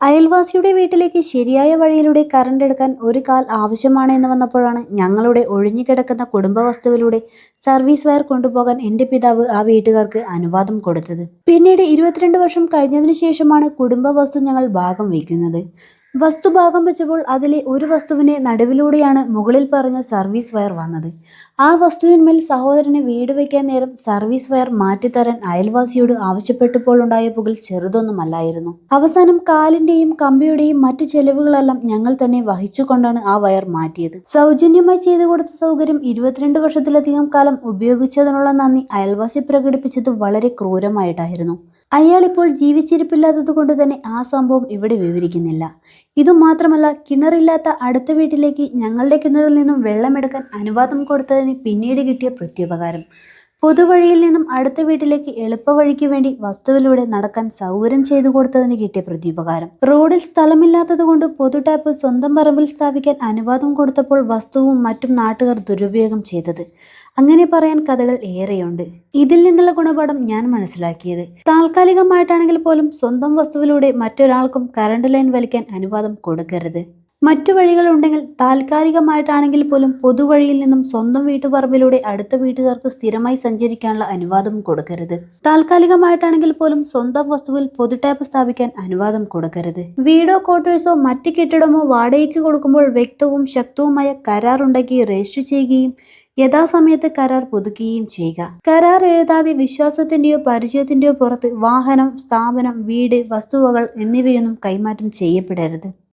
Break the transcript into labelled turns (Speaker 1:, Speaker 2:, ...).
Speaker 1: അയൽവാസിയുടെ വീട്ടിലേക്ക് ശരിയായ വഴിയിലൂടെ കറണ്ട് എടുക്കാൻ ഒരു കാൽ ആവശ്യമാണ് എന്ന് വന്നപ്പോഴാണ് ഞങ്ങളുടെ ഒഴിഞ്ഞുകിടക്കുന്ന കുടുംബ വസ്തുവിലൂടെ സർവീസ് വയർ കൊണ്ടുപോകാൻ എന്റെ പിതാവ് ആ വീട്ടുകാർക്ക് അനുവാദം കൊടുത്തത്. പിന്നീട് ഇരുപത്തിരണ്ട് വർഷം കഴിഞ്ഞതിനു ശേഷമാണ് കുടുംബ വസ്തു ഞങ്ങൾ ഭാഗം വയ്ക്കുന്നത്. വസ്തു ഭാഗം വെച്ചപ്പോൾ അതിലെ ഒരു വസ്തുവിനെ നടുവിലൂടെയാണ് മുകളിൽ പറഞ്ഞ സർവീസ് വയർ വന്നത്. ആ വസ്തുവിന്മേൽ സഹോദരനെ വീട് വയ്ക്കാൻ നേരം സർവീസ് വയർ മാറ്റിത്തരാൻ അയൽവാസിയോട് ആവശ്യപ്പെട്ടപ്പോൾ ഉണ്ടായ പുകൽ ചെറുതൊന്നുമല്ലായിരുന്നു. അവസാനം കാലിന്റെയും കമ്പിയുടെയും മറ്റു ചെലവുകളെല്ലാം ഞങ്ങൾ തന്നെ വഹിച്ചുകൊണ്ടാണ് ആ വയർ മാറ്റിയത്. സൗജന്യമായി ചെയ്തു കൊടുത്ത സൗകര്യം ഇരുപത്തിരണ്ട് വർഷത്തിലധികം കാലം ഉപയോഗിച്ചതിനുള്ള നന്ദി അയൽവാസി പ്രകടിപ്പിച്ചത് വളരെ ക്രൂരമായിട്ടായിരുന്നു. അയാൾ ഇപ്പോൾ ജീവിച്ചിരിപ്പില്ലാത്തത് കൊണ്ട് തന്നെ ആ സംഭവം ഇവിടെ വിവരിക്കുന്നില്ല. ഇതുമാത്രമല്ല കിണറില്ലാത്ത അടുത്ത വീട്ടിലേക്ക് ഞങ്ങളുടെ കിണറിൽ നിന്നും വെള്ളമെടുക്കാൻ അനുവാദം കൊടുത്തതിന് പിന്നീട് കിട്ടിയ പ്രത്യുപകാരം. പൊതുവഴിയിൽ നിന്നും അടുത്ത വീട്ടിലേക്ക് എളുപ്പവഴിക്ക് വേണ്ടി വസ്തുവിലൂടെ നടക്കാൻ സൗകര്യം ചെയ്തു കൊടുത്തതിന് കിട്ടിയ പ്രത്യുപകാരം റോഡിൽ സ്ഥലമില്ലാത്തത് കൊണ്ട് പൊതു ടാപ്പ് സ്വന്തം പറമ്പിൽ സ്ഥാപിക്കാൻ അനുവാദം കൊടുത്തപ്പോൾ വസ്തുവും മറ്റും നാട്ടുകാർ ദുരുപയോഗം ചെയ്തത്. അങ്ങനെ പറയാൻ കഥകൾ ഏറെയുണ്ട്. ഇതിൽ നിന്നുള്ള ഗുണപാഠം ഞാൻ മനസ്സിലാക്കിയത്. താൽക്കാലികമായിട്ടാണെങ്കിൽ പോലും സ്വന്തം വസ്തുവിലൂടെ മറ്റൊരാൾക്കും കറണ്ട് ലൈൻ വലിക്കാൻ അനുവാദം കൊടുക്കരുത്. മറ്റു വഴികളുണ്ടെങ്കിൽ താൽക്കാലികമായിട്ടാണെങ്കിൽ പോലും പൊതുവഴിയിൽ നിന്നും സ്വന്തം വീട്ടുപറമ്പിലൂടെ അടുത്ത വീട്ടുകാർക്ക് സ്ഥിരമായി സഞ്ചരിക്കാനുള്ള അനുവാദം കൊടുക്കരുത്. താൽക്കാലികമായിട്ടാണെങ്കിൽ പോലും സ്വന്തം വസ്തുവിൽ പൊതു ടാപ്പ് സ്ഥാപിക്കാൻ അനുവാദം കൊടുക്കരുത്. വീടോ ക്വാർട്ടേഴ്സോ മറ്റ് കെട്ടിടമോ വാടകയ്ക്ക് കൊടുക്കുമ്പോൾ വ്യക്തവും ശക്തവുമായ കരാർ ഉണ്ടാക്കി രജിസ്റ്റർ ചെയ്യുകയും യഥാസമയത്ത് കരാർ പുതുക്കുകയും ചെയ്യുക. കരാർ എഴുതാതെ വിശ്വാസത്തിന്റെയോ പരിചയത്തിന്റെയോ പുറത്ത് വാഹനം സ്ഥാപനം വീട് വസ്തുവകൾ എന്നിവയൊന്നും കൈമാറ്റം ചെയ്യപ്പെടരുത്.